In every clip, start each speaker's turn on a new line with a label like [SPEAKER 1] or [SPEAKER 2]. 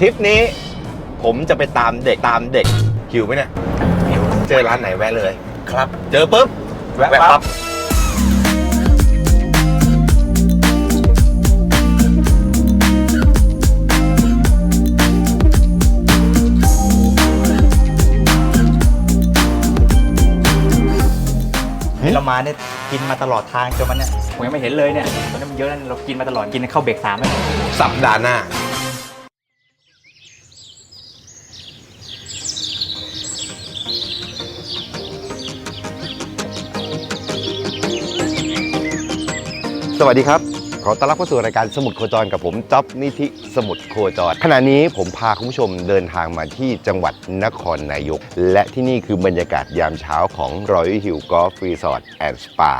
[SPEAKER 1] ทริปนี้ ผมจะไปตามเด็กตามเด็กหิวไหมเนี่ยเจอร้านไหนแวะเลย
[SPEAKER 2] ครับ
[SPEAKER 1] เจอปุ๊บ
[SPEAKER 2] แวะปั๊บ
[SPEAKER 3] เรามาเนี่ยกินมาตลอดทางจนมันเนี่ยผมยังไม่เห็นเลยเนี่ยตอนนี้มันเยอะนะเรากินมาตลอดกินเข้าเบรกสามแล้ว
[SPEAKER 1] สัปดาห์หน้า สวัสดีครับ ขอต้อนรับเข้าสู่รายการสมุดโคจรกับผมจ๊อบนิธิสมุดโคจร ขณะนี้ผมพาคุณผู้ชมเดินทางมาที่จังหวัดนครนายก และที่นี่คือบรรยากาศยามเช้าของ Royal Hill Golf Resort and Spa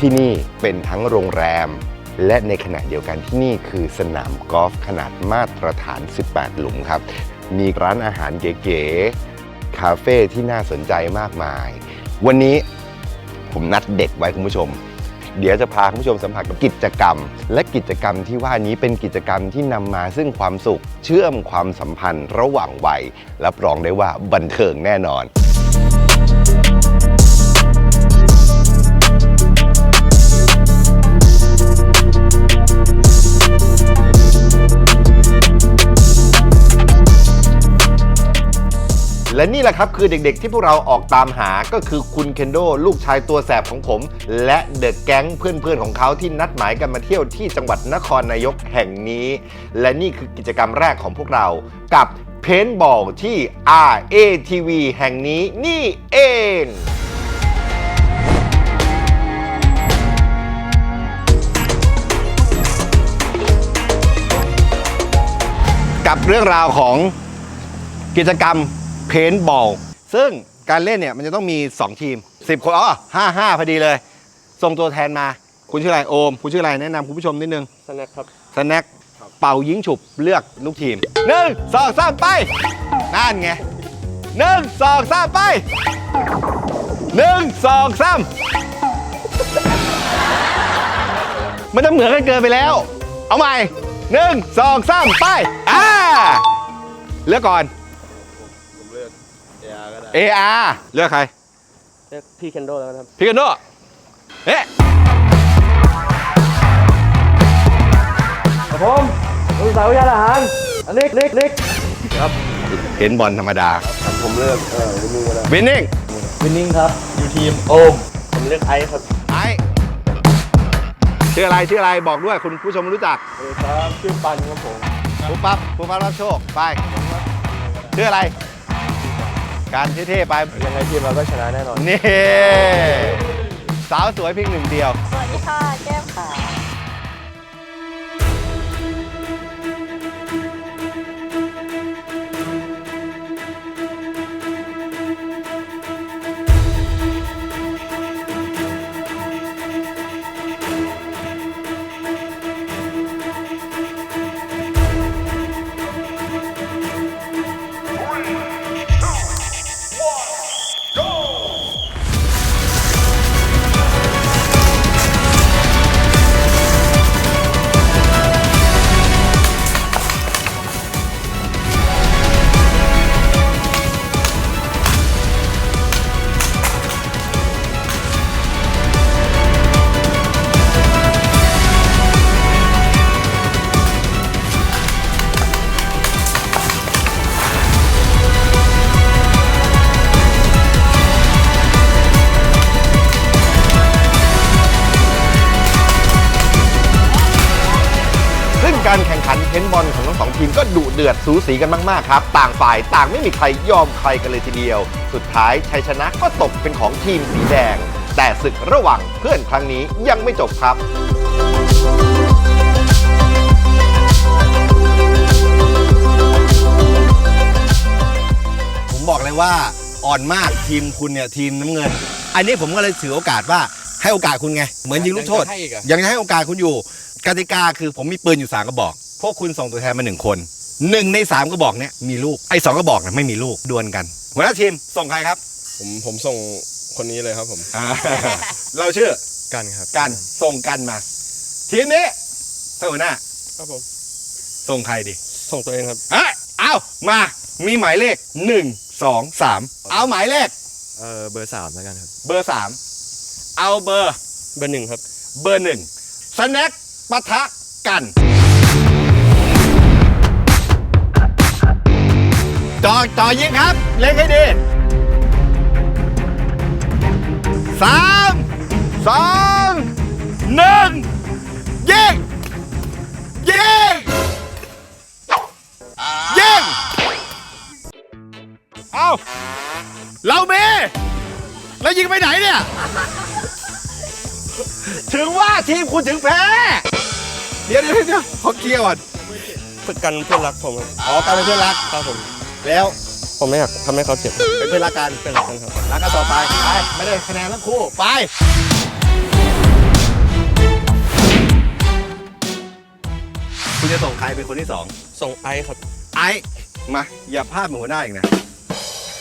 [SPEAKER 1] ที่นี่เป็นทั้งโรงแรม และในขณะเดียวกันที่นี่คือสนามกอล์ฟขนาดมาตรฐาน 18 หลุมครับ มีร้านอาหารเก๋ๆ คาเฟ่ที่น่าสนใจมากมาย วันนี้ผมนัดเด็กไว้คุณผู้ชม เดี๋ยวจะพาคุณผู้ชมสัมผัสกับกิจกรรม และกิจกรรมที่ว่านี้เป็นกิจกรรมที่นำมาซึ่งความสุข เชื่อมความสัมพันธ์ระหว่างวัยรับรองได้ว่าบันเทิงแน่นอน และนี่แหละครับคือเด็กๆ ที่พวกเราออกตามหาก็คือคุณเคนโดลูกชายตัวแสบของผม และเดอะแก๊งเพื่อนๆของเขาที่นัดหมายกันมาเที่ยวที่จังหวัดนครนายกแห่งนี้ และนี่คือกิจกรรมแรกของพวกเรากับเพนบอลที่ RATV แห่งนี้นี่เองกับเรื่องราวของกิจกรรม เพนบอลซึ่งการเล่นเนี่ยมันจะต้องมี 2 ทีม 10 คนอ๋อห้าห้าพอดีเลย ส่งตัวแทนมา คุณชื่ออะไรโอม คุณชื่ออะไรแนะนำคุณผู้ชมนิดนึง
[SPEAKER 2] สแน็คครับ
[SPEAKER 1] สแน็คเป่ายิงฉุบเลือกลูกทีมหนึ่งสองสามไปนั่นไงหนึ่งสองสามไปหนึ่งสองสามมันจะเหมือนกันเกินไปแล้ว เอาใหม่หนึ่งสองสามไปอ่าเลือกก่อน AR เลือกใคร
[SPEAKER 2] เลือกพี่เคนโดแล้วกันครับ
[SPEAKER 1] พี่กันโดเอ๊ะ
[SPEAKER 2] ผมลูกสาววิทยาทหารอันนี้นิกนิก
[SPEAKER 1] เห็นบอลธรรมดา
[SPEAKER 2] ผมเลือกเออวินนิ่งก็ได้
[SPEAKER 1] วินนิ่ง
[SPEAKER 2] วินนิ่งครับอยู่ทีมโอม ผมเลือกไอซ์ครับ
[SPEAKER 1] ไอชื่ออะไรชื่ออะไรบอกด้วยคุณผู้ชมรู้จัก
[SPEAKER 2] สวัสดีครับชื่อปันครับผม
[SPEAKER 1] ปุ๊บปั๊บปุ๊บปั๊บรับโชค ไป ชื่ออะไร การเท่ๆไป
[SPEAKER 2] ยังไงทีมเราก็ชนะแน่นอน
[SPEAKER 1] นี่ สาวสวยเพียงหนึ่งเดียว
[SPEAKER 4] สวัสดีค่ะแก้ม
[SPEAKER 1] สูสีกันมากๆครับ ต่างฝ่ายต่างไม่มีใครยอมใครกันเลยทีเดียว สุดท้ายชัยชนะก็ตกเป็นของทีมสีแดง แต่ศึกระหว่างเพื่อนครั้งนี้ยังไม่จบครับผมบอกเลยว่าอ่อนมากทีมคุณเนี่ยทีมน้ำเงิน อันนี้ผมก็เลยถือโอกาสว่าให้โอกาสคุณไง เหมือนยิงลูกโทษยังจะให้โอกาสคุณอยู่กติกาคือผมมีปืนอยู่สามกระบอก พวกคุณส่งตัวแทนมาหนึ่งคน หนึ่งในสามกระบอกเนี่ยมีลูกไอ้สองกระบอกเนี่ยไม่มีลูกดวลกันหัวหน้าทีมส่งใครครับ
[SPEAKER 2] ผมผมส่งคนนี้เลยครับผม
[SPEAKER 1] เราชื่อ
[SPEAKER 2] กันครับ
[SPEAKER 1] กันส่งกันมา ทีมนี้เท่าหัวหน้า
[SPEAKER 2] ครับผม
[SPEAKER 1] ส่งใครดิ
[SPEAKER 2] ส่งตัวเองครับ
[SPEAKER 1] เอ้ยเอามามีหมายเลขหนึ่งสองสามเอาหมายเลข
[SPEAKER 2] เออเบอร์สามแล้วกันครับ
[SPEAKER 1] เบอร์สามเอาเบอร์
[SPEAKER 2] เบอร์หนึ่งครับ
[SPEAKER 1] เบอร์หนึ่งสแน็คปะทะกัน จ่อจ่อยิงครับ เล่นให้ดีสามสองหนึ่งยิงยิงยิงเอาเราเมแล้วยิงไปไหนเนี่ย ถึงว่าทีมคุณถึงแพ้ เดี๋ยวเดี๋ยวเดี๋ยวขอเคลียร์ก่อน
[SPEAKER 2] ฝึกกันเพื่อนรักผมครับ
[SPEAKER 1] อ๋อการเป็นเพื่อนรัก
[SPEAKER 2] ครับผม
[SPEAKER 1] แล้ว
[SPEAKER 2] ผมไม่อยากทำให้เขาเจ็บ
[SPEAKER 1] เป็นเพื่อนรักกัน
[SPEAKER 2] เพื่อนรักกันครับ
[SPEAKER 1] รักกันต่อไปไปไม่ได้คะแนนทั้งคู่ไปคุณจะส่งใครเป็นคนที่สอง
[SPEAKER 2] ส่งไอซ์ครับ
[SPEAKER 1] ไอ้มาอย่าพลาดเหมือนหัวหน้าอีกนะ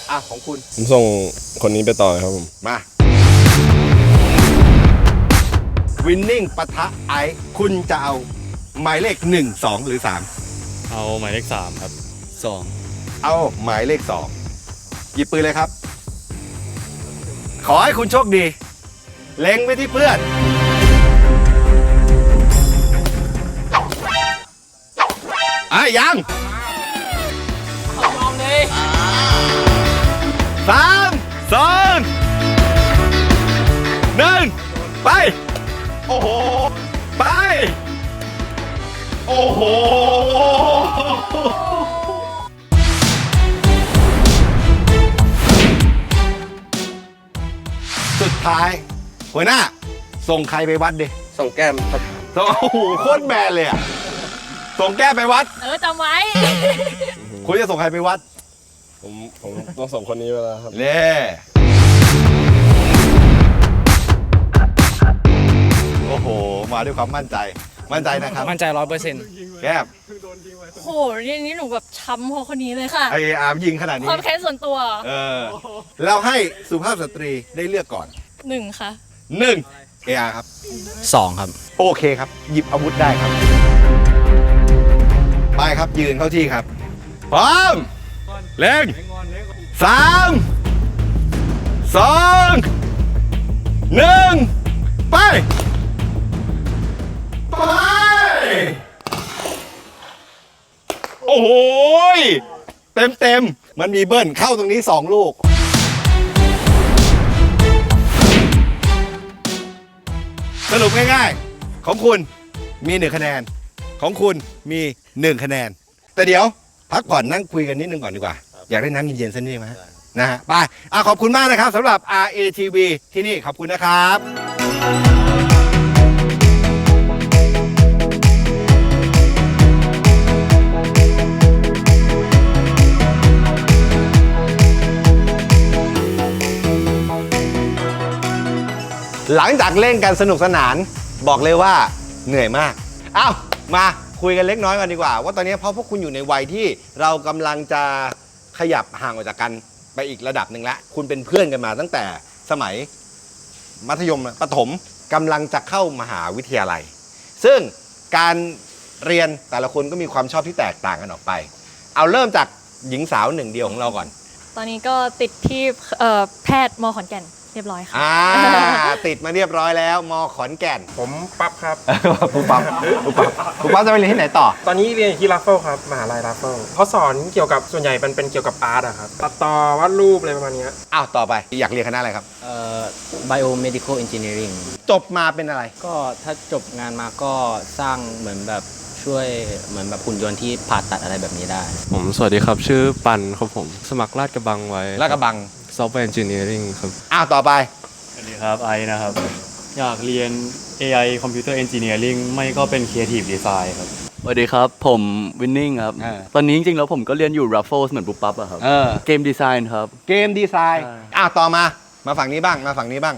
[SPEAKER 1] อะของคุณ
[SPEAKER 4] ผมส่งคนนี้ไปต่อครับผม
[SPEAKER 1] มาวินนิ่งปะทะไอซ์คุณจะเอาหมายเลขหนึ่งสองหรือสาม
[SPEAKER 5] เอาหมายเลขสามครับสอง
[SPEAKER 1] เอาหมายเลขสองหยิบปืนเลยครับ ขอให้คุณโชคดี เล็งไปที่เพื่อน อะยังสามสองหนึ่งไป โอ้โห ไป โอ้โห ท้าย หัวหน้า ส่งใครไปวัดดิ
[SPEAKER 2] ส่งแก้มครับ
[SPEAKER 1] ส่งโอ้โหโคตรแมนเลยอะส่งแก้ไปวัด
[SPEAKER 6] เออจำไว้
[SPEAKER 1] คุณจะส่งใครไปวัด
[SPEAKER 4] ผมผมต้องส่งคนนี้ไปแล้วครับ
[SPEAKER 1] เน่โอ้โห มาด้วยความมั่นใจ มั่นใจนะครับ
[SPEAKER 5] มั่นใจร้อยเปอร์เซ็นต์
[SPEAKER 1] แก้ม
[SPEAKER 6] โหนี่นี่หนูแบบช้ำเพราะคนนี้เลยค่ะ
[SPEAKER 1] ไออาร์มยิงขนาด
[SPEAKER 6] ค
[SPEAKER 1] นี้
[SPEAKER 6] วามแค้นส่วนตัว
[SPEAKER 1] เออ เราให้สุภาพสตรีได้เลือกก่อน
[SPEAKER 6] หนึ่งค่ะ
[SPEAKER 1] หนึ่งเออาร์ครับ
[SPEAKER 5] สองครับ
[SPEAKER 1] โอเคครับ หยิบอาวุธได้ครับไปครับยืนเข้าที่ครับพร้อมเล่งสามสองหนึ่งไป ไป โอ้โหยเต็มเต็มๆมันมีเบิ้ลเข้าตรงนี้สองลูก สรุปง่ายๆ ของคุณมีหนึ่งคะแนน ของคุณมีหนึ่งคะแนน แต่เดี๋ยวพักผ่อนนั่งคุยกันนิดนึงก่อนดีกว่า อยากได้น้ำเย็นๆสักนิดไหมนะฮะไปอะขอบคุณมากนะครับสำหรับ RATV ที่นี่ขอบคุณนะครับ หลังจากเล่นกันสนุกสนานบอกเลยว่าเหนื่อยมาก เอ้ามาคุยกันเล็กน้อยกันดีกว่า ว่าตอนนี้เพราะพวกคุณอยู่ในวัยที่เรากำลังจะขยับห่างออกจากกันไปอีกระดับหนึ่งล้วคุณเป็นเพื่อนกันมาตั้งแต่สมัยมัธยมประถมกำลังจะเข้ามหาวิทยาลัย ซึ่งการเรียนแต่ละคนก็มีความชอบที่แตกต่างกันออกไป เอาเริ่มจากหญิงสาวหนึ่งเดียวของเราก่อน
[SPEAKER 6] ตอนนี้ก็ติดที่แพทย์มขอนแก่น เรียบร้อยค่ะ
[SPEAKER 1] อ่า ติดมาเรียบร้อยแล้ว มขอนแก่น
[SPEAKER 7] ผมปั๊บครับ
[SPEAKER 1] ปุ๊บปั๊บปุ๊บปั๊บปุ๊บปั๊บจะไปเรียนที่ไหนต่อ
[SPEAKER 7] ตอนนี้เรียนอยู่ที่รัฟเฟิลครับมหาลัยรัฟเฟิลเขาสอนเกี่ยวกับส่วนใหญ่มันเป็นเกี่ยวกับอาร์ตอะครับตัดต่อวาดรูปอะไรประมาณเนี้ย
[SPEAKER 1] อ้าว ต่อไป อยากเรียนคณะอะไรครับ
[SPEAKER 8] เอ่อ biomedical engineering
[SPEAKER 1] จบมาเป็นอะไร
[SPEAKER 8] ก็ถ้าจบงานมาก็สร้างเหมือนแบบช่วยเหมือนแบบหุ่นยนต์ที่ผ่าตัดอะไรแบบนี้ได้
[SPEAKER 5] ผมสวัสดีครับ ชื่อปันครับผม สมัครลาดกระบังไว้
[SPEAKER 1] ลาดกระบัง
[SPEAKER 5] ซอฟต์แวร์เอนจิเนียริงครับ
[SPEAKER 1] อ้าวต่อไป
[SPEAKER 9] สวัสดีครับไอซ์นะครับ อยากเรียน AI Computer Engineering ไม่ก็เป็น Creative Design ครับ
[SPEAKER 10] สวัสดีครับ ผมวินนิ่งครับ
[SPEAKER 1] อ่า
[SPEAKER 10] ตอนนี้จริงๆแล้วผมก็เรียนอยู่ Raffles เหมือนปุ๊บปั๊บอะครับ
[SPEAKER 1] เออ
[SPEAKER 10] เกมดีไซน์ครับ
[SPEAKER 1] เกมดีไซน์
[SPEAKER 10] ใช่
[SPEAKER 1] อ้าวต่อมา มาฝั่งนี้บ้าง มาฝั่งนี้บ้าง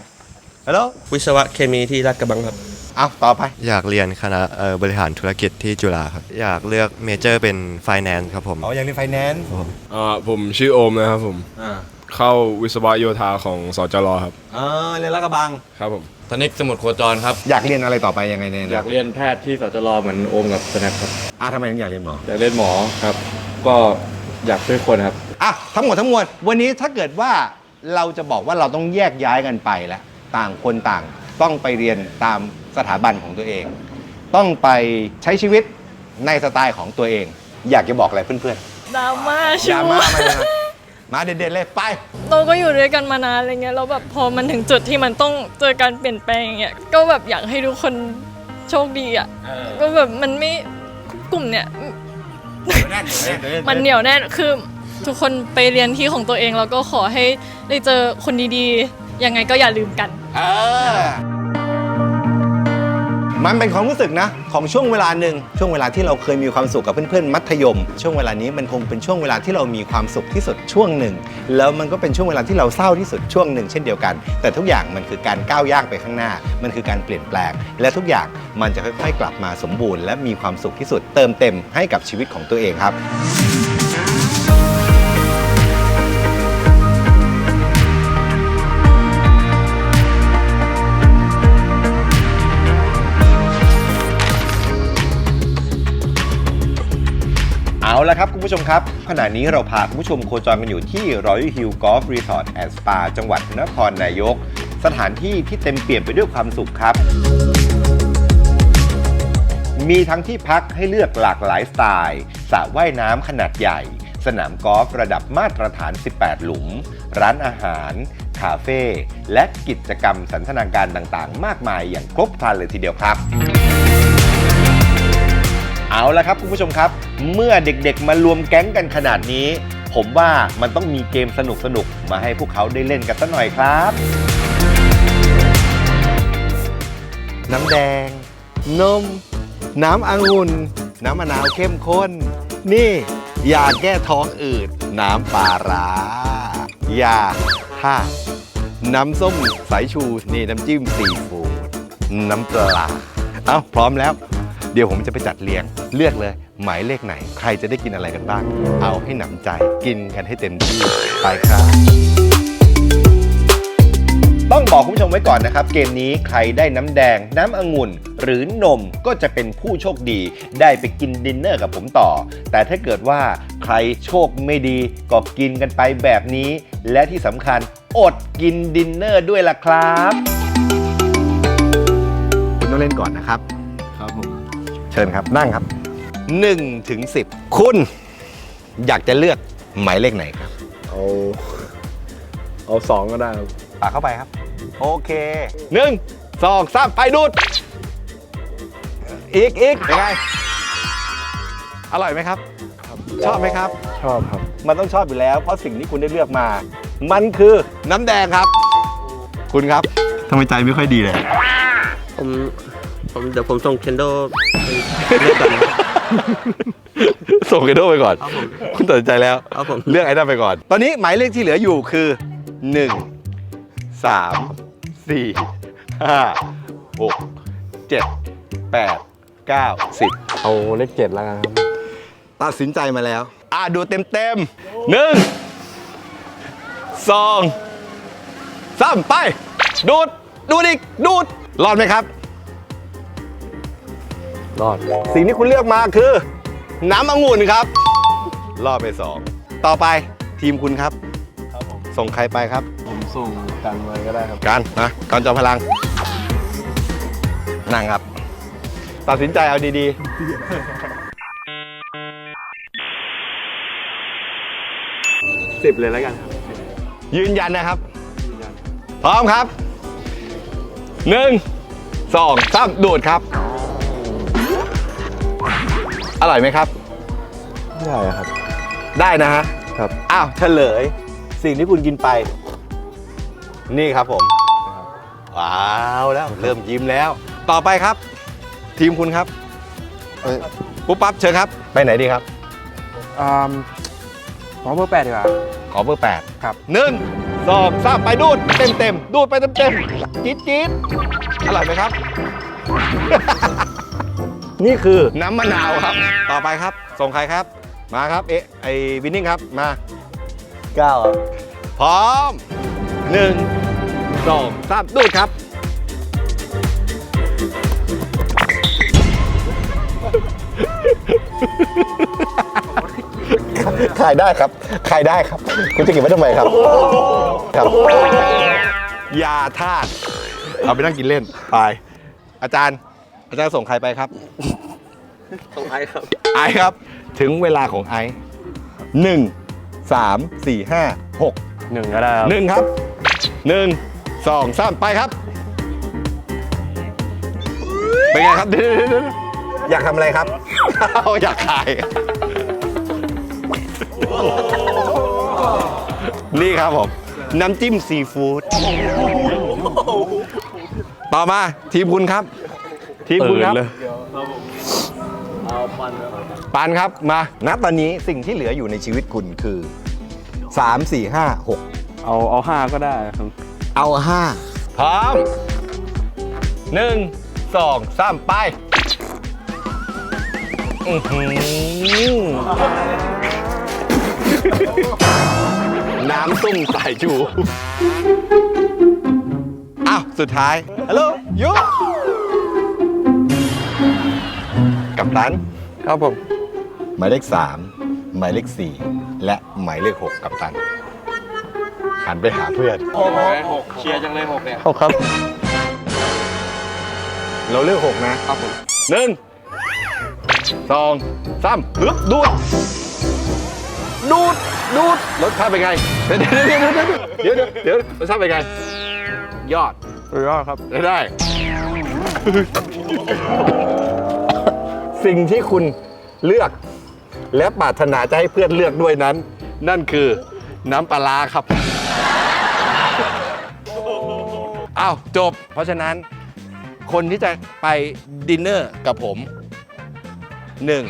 [SPEAKER 1] ฮัลโหล
[SPEAKER 2] วิศวะเคมีที่รัฐกระบังครับ
[SPEAKER 1] อ้าวต่อไป
[SPEAKER 4] อยากเรียนคณะเอ่อบริหารธุรกิจที่จุฬาครับ อยากเลือกเมเจอร์เป็น Finance ครับผม
[SPEAKER 1] อ๋อ อยากเรียนไฟแนนซ์
[SPEAKER 4] อ่าผมชื่อโอมนะครับผม
[SPEAKER 1] อ่า
[SPEAKER 4] เข้าวิศวะโยธาของสจรครับ
[SPEAKER 1] เออเรียนลาดกระบัง
[SPEAKER 4] ครับผม
[SPEAKER 9] ธนิกสมุทรโคจรครับ
[SPEAKER 1] อยากเรียนอะไรต่อไปยังไงเนี่ย
[SPEAKER 9] อยากเรียนแพทย์ที่สจรเหมือนโอมกับสแนปครับ
[SPEAKER 1] อะทำไมถึงอยากเรียนหมอ
[SPEAKER 9] อยากเรียนหมอครับ ก็อยากช่วยคนครับ
[SPEAKER 1] อะทั้งหมดทั้งมวลวันนี้ถ้าเกิดว่าเราจะบอกว่าเราต้องแยกย้ายกันไปแล้วต่างคนต่างต้องไปเรียนตามสถาบันของตัวเอง ต้องไปใช้ชีวิตในสไตล์ของตัวเอง อยากจะบอกอะไรเพื่อน
[SPEAKER 6] ดราม่า
[SPEAKER 1] ๆ
[SPEAKER 6] ชั
[SPEAKER 1] อย่าวมามาเลยนะ มาเด็ดๆเลยไป
[SPEAKER 6] เราก็อยู่ด้วยกันมานานอะไรเงี้ยแล้วแบบพอมันถึงจุดที่มันต้องเจอการเปลี่ยนแปลงอย่างเงี้ยก็แบบอยากให้ทุกคนโชคดีอะก็แบบมันไม่กลุ่มเนี้ยมันเหนียวแน่นคือทุกคนไปเรียนที่ของตัวเองแล้วก็ขอให้ได้เจอคนดีๆ ยังไงก็อย่าลืมกัน
[SPEAKER 1] เออ มันเป็นความรู้สึกนะ ของช่วงเวลาหนึ่งช่วงเวลาที่เราเคยมีความสุขกับเพื่อนๆมัธยม ช่วงเวลานี้มันคงเป็นช่วงเวลาที่เรามีความสุขที่สุดช่วงหนึ่ง แล้วมันก็เป็นช่วงเวลาที่เราเศร้าที่สุดช่วงหนึ่งเช่นเดียวกัน แต่ทุกอย่างมันคือการก้าวย่างไปข้างหน้า มันคือการเปลี่ยนแปลง และทุกอย่างมันจะค่อยๆ กลับมาสมบูรณ์ และมีความสุขที่สุดเติมเต็มให้กับชีวิตของตัวเองครับ ละครับคุณผู้ชมครับ ขณะนี้เราพาคุณผู้ชมโคจรกันอยู่ที่ Royal Hill Golf Resort and Spa จังหวัดนครนายก สถานที่ที่เต็มเปี่ยมไปด้วยความสุขครับ มีทั้งที่พักให้เลือกหลากหลายสไตล์สระว่ายน้ำขนาดใหญ่ สนามกอล์ฟระดับมาตรฐาน 18 หลุม ร้านอาหาร คาเฟ่และกิจกรรมสันทนาการต่างๆ มากมายอย่างครบครันเลยทีเดียวครับ เอาละครับคุณผู้ชมครับ เมื่อเด็กๆมารวมแก๊งกันขนาดนี้ ผมว่ามันต้องมีเกมสนุกๆ มาให้พวกเขาได้เล่นกันสักหน่อยครับ น้ำแดง นม น้ำองุ่น น้ำมะนาวเข้มข้น นี่ยาแก้ท้องอืด น้ำปลาร้ายาท่าน้ำส้มสายชู นี่น้ำจิ้มซีฟู้ดน้ำปลา เอ้า พร้อมแล้ว เดี๋ยวผมจะไปจัดเรียง เลือกเลย หมายเลขไหน ใครจะได้กินอะไรกันบ้าง เอาให้หนำใจกินกันให้เต็มที่ไปครับต้องบอกคุณผู้ชมไว้ก่อนนะครับ เกมนี้ใครได้น้ำแดง น้ำองุ่น หรือนมก็จะเป็นผู้โชคดี ได้ไปกินดินเนอร์กับผมต่อ แต่ถ้าเกิดว่าใครโชคไม่ดีก็กินกันไปแบบนี้ และที่สำคัญอดกินดินเนอร์ด้วยล่ะครับ คุณต้องเล่นก่อนนะครับ เชิญครับนั่งครับ1ถึง10 คุณอยากจะเลือกหมายเลขไหนครับ
[SPEAKER 9] เอา เอาสองก็ได้ครับ
[SPEAKER 1] ปากเข้าไปครับ โอเคหนึ่งสองสามไปดูด อีกอีกยังไง อร่อยไหมครับ ชอบไหมครับ
[SPEAKER 9] ชอบครับ
[SPEAKER 1] มันต้องชอบอยู่แล้ว เพราะสิ่งที่คุณได้เลือกมา มันคือน้ำแดงครับ คุณครับทำไมใจไม่ค่อยดีเลย
[SPEAKER 8] ผม ผมเดี๋ยวผมส่งเคนโด
[SPEAKER 1] ส่งกันโดไปก่อน
[SPEAKER 8] ครับผม
[SPEAKER 1] คุณตัดสินใจแล้ว
[SPEAKER 8] ครับผม
[SPEAKER 1] เลือกไอ้นั่นไปก่อน ตอนนี้หมายเลขที่เหลืออยู่คือ 1 3 4 5 6 7 8 9 10
[SPEAKER 9] เอาเลขเจ็ดแล้วกันครับ
[SPEAKER 1] ตัดสินใจมาแล้ว อ่าดูเต็มเต็มๆหนึ่งสองสามไป ดูด ดูดอีก ดูด รอดไหมครับ
[SPEAKER 9] รอด
[SPEAKER 1] สิ่งที่คุณเลือกมาคือ น้ำองุ่นครับ รอดไปสองต่อไปทีมคุณครับ
[SPEAKER 9] ครับผม
[SPEAKER 1] ส่งใครไปครับ
[SPEAKER 9] ผมส่งกันไว้ก็ได้ครับ
[SPEAKER 1] การนะการจอมพลัง นั่งครับ ตัดสินใจเอาดี
[SPEAKER 9] สิบเลยแล้วกันครับ
[SPEAKER 1] ๆ ยืนยันนะครับพร้อมครับหนึ่งสองสามดูดครับ อร่อยไหมครับ
[SPEAKER 9] ได้ครับ
[SPEAKER 1] ได้นะฮะ
[SPEAKER 9] ครับ
[SPEAKER 1] อ้าวเฉลย สิ่งที่คุณกินไป นี่ครับผม ว้าวแล้วเริ่มยิ้มแล้ว ต่อไปครับ ทีมคุณครับปุ๊บปั๊บเชิญครับ ไปไหนดีครับ
[SPEAKER 7] อ่าขอเบอร์แปดดีกว่า
[SPEAKER 1] ขอเบอร์แปด
[SPEAKER 7] ครับ
[SPEAKER 1] หนึ่งสองสามไปดูดเต็มเต็มๆดูดไปเต็มเต็มๆจี๊ดจี๊ดอร่อยไหมครับ นี่คือน้ำมะนาวครับ ต่อไปครับ ส่งใครครับ มาครับ เอ๊ะไอ้วินนิ่งครับ มา ก้าวพร้อมหนึ่งสองสามดูดครับ ขายได้ครับ ขายได้ครับ คุณจะเก็บไว้ทำไมครับ ครับ ยาธาตุเอาไปนั่งกินเล่น ไป อาจารย์ อาจารย์ส่งใครไปครับ
[SPEAKER 2] ต้องไอครับ
[SPEAKER 1] ไอซ์ครับ ถึงเวลาของไอซ์หนึ่งสามสี่ห้าหก
[SPEAKER 9] หนึ่งก็ได้ครับ
[SPEAKER 1] หนึ่งครับหนึ่งสองสามไปครับ เป็นไงครับเดี๋ยวเดี๋ยวเดี๋ยวอยากทำอะไรครับอยากขาย นี่ครับผม น้ำจิ้มซีฟู้ดต่อมาทีมคุณครับ ทีมคุณครับ
[SPEAKER 9] เปิดเลย
[SPEAKER 1] ปานครับมา ณตอนนี้สิ่งที่เหลืออยู่ในชีวิตคุณคือ 3 4 5 6
[SPEAKER 9] เอาเอาห้าก็ได้ครับ
[SPEAKER 1] เอา5พร้อม1 2 3ไปอื้อหือน้ำตุ้มสายจูอ้าวสุดท้ายฮัลโหลยู กับตัน
[SPEAKER 2] ครับผม
[SPEAKER 1] หมายเลข 3 หมายเลข 4 และหมายเลข 6 กับตัน หันไปหาเพื่อน
[SPEAKER 2] หกเชียร์จังเลยหกเนี่ย
[SPEAKER 1] หกครับ เราเลือก 6 นะครับ
[SPEAKER 2] ผม
[SPEAKER 1] หนึ่งสองสามฮึบดูดดูดดูดรสชาติเป็นไง เดี๋ยวเดี๋ยวเดี๋ยวเดี๋ยวเดี๋ยวรสชาติเป็นไง ยอด
[SPEAKER 2] ยอดครับ
[SPEAKER 1] ได้ได้ สิ่งที่คุณเลือก และปรารถนาจะให้เพื่อนเลือกด้วยนั้น นั่นคือน้ำปลาร้าครับ อ้าวจบ เพราะฉะนั้น คนที่จะไปดินเนอร์กับผม1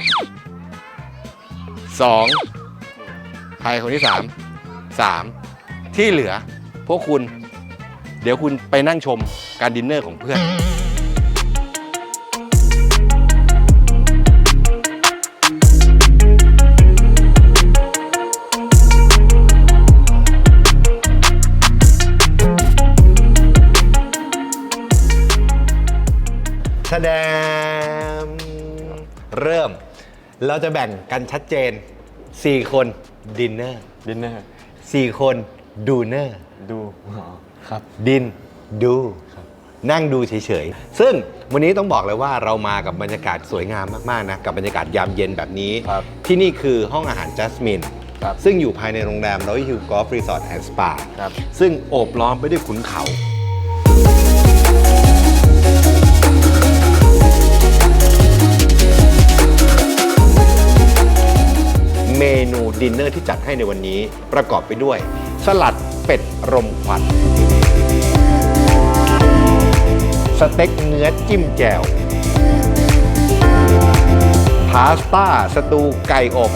[SPEAKER 1] 2ใครคนที่3 3ที่เหลือ พวกคุณ เดี๋ยวคุณไปนั่งชมการดินเนอร์ของเพื่อน แสดงเริ่ม เราจะแบ่งกันชัดเจน 4 คนดินเนอร์
[SPEAKER 9] ดินเนอร์
[SPEAKER 1] 4คนดูเนอร์
[SPEAKER 9] ดูครับ
[SPEAKER 1] ดินดูนั่งดูเฉยๆ ซึ่งวันนี้ต้องบอกเลยว่าเรามากับบรรยากาศสวยงามมากๆนะ กับบรรยากาศยามเย็นแบบนี้
[SPEAKER 9] ครับ
[SPEAKER 1] ที่นี่คือห้องอาหารจัสมิน
[SPEAKER 9] ครับ
[SPEAKER 1] ซึ่งอยู่ภายในโรงแรม Royal Hill Golf Resort and Spa
[SPEAKER 9] ครับ
[SPEAKER 1] ซึ่งโอบล้อมไปด้วยขุนเขา ดินเนอร์ที่จัดให้ในวันนี้ประกอบไปด้วย สลัดเป็ดรมควันสเต็กเนื้อจิ้มแจ่วพาสต้าสตูไก่อบ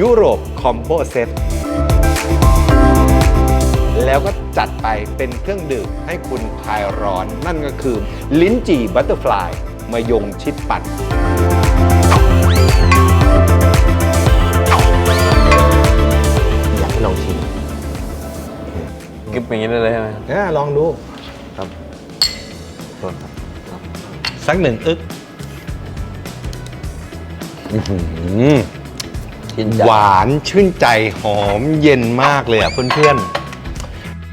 [SPEAKER 1] ยุโรปคอมโบเซตแล้วก็จัดไปเป็นเครื่องดื่มให้คุณคลายร้อน นั่นก็คือ ลิ้นจี่บัตเตอร์ฟลายมายงชิดปั่น
[SPEAKER 9] นี้ได้เลยใช่ไหมครับ
[SPEAKER 1] อ่าลองดู
[SPEAKER 9] ครับ
[SPEAKER 1] สักหนึ่งอึกอื้อหือหวานชื่นใจหอมเย็นมากเลยอะเพื่อน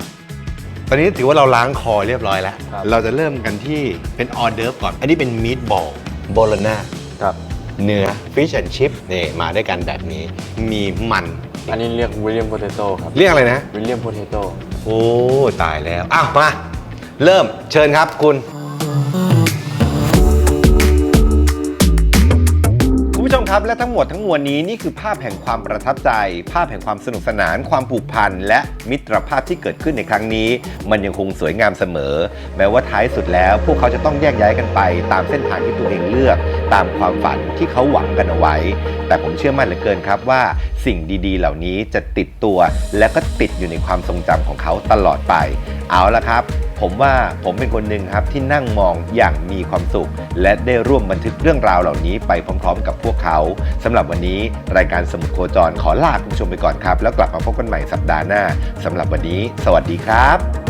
[SPEAKER 1] ๆ ตอนนี้ถือว่าเราล้างคอเรียบร้อยแล้ว
[SPEAKER 9] ครับ
[SPEAKER 1] เราจะเริ่มกันที่เป็นออเดิร์ฟก่อน อันนี้เป็นมีดบอลโบโลนา
[SPEAKER 9] ครับ
[SPEAKER 1] เนื้อฟิชแอนชิพนี่มาด้วยกันแบบนี้ มีมัน
[SPEAKER 9] อันนี้เรียกวิลเลียมโพเตโต้ครับ
[SPEAKER 1] เรียกอะไรนะ
[SPEAKER 9] วิลเลียมโพเตโต้
[SPEAKER 1] โอ้ ตายแล้ว อ้าว มา เริ่มเชิญครับคุณคุ ครับ และทั้งหมดทั้งมวลนี้นี่คือภาพแห่งความประทับใจ ภาพแห่งความสนุกสนาน ความผูกพัน และมิตรภาพที่เกิดขึ้นในครั้งนี้ มันยังคงสวยงามเสมอ แม้ว่าท้ายสุดแล้ว พวกเขาจะต้องแยกย้ายกันไป ตามเส้นทางที่ตัวเองเลือก ตามความฝันที่เขาหวังกันเอาไว้ แต่ผมเชื่อมั่นเหลือเกินครับว่าสิ่งดีๆ เหล่านี้จะติดตัว และก็ติดอยู่ในความทรงจำของเขาตลอดไป เอาละครับผมว่าผมเป็นคนหนึ่งครับที่นั่งมองอย่างมีความสุข และได้ร่วมบันทึกเรื่องราวเหล่านี้ไปพร้อม ๆ กับพวกเขาสำหรับวันนี้รายการสมุดโคจรขอลาคุณผู้ชมไปก่อนครับ แล้วกลับมาพบกันใหม่สัปดาห์หน้าสำหรับวันนี้ สวัสดีครับ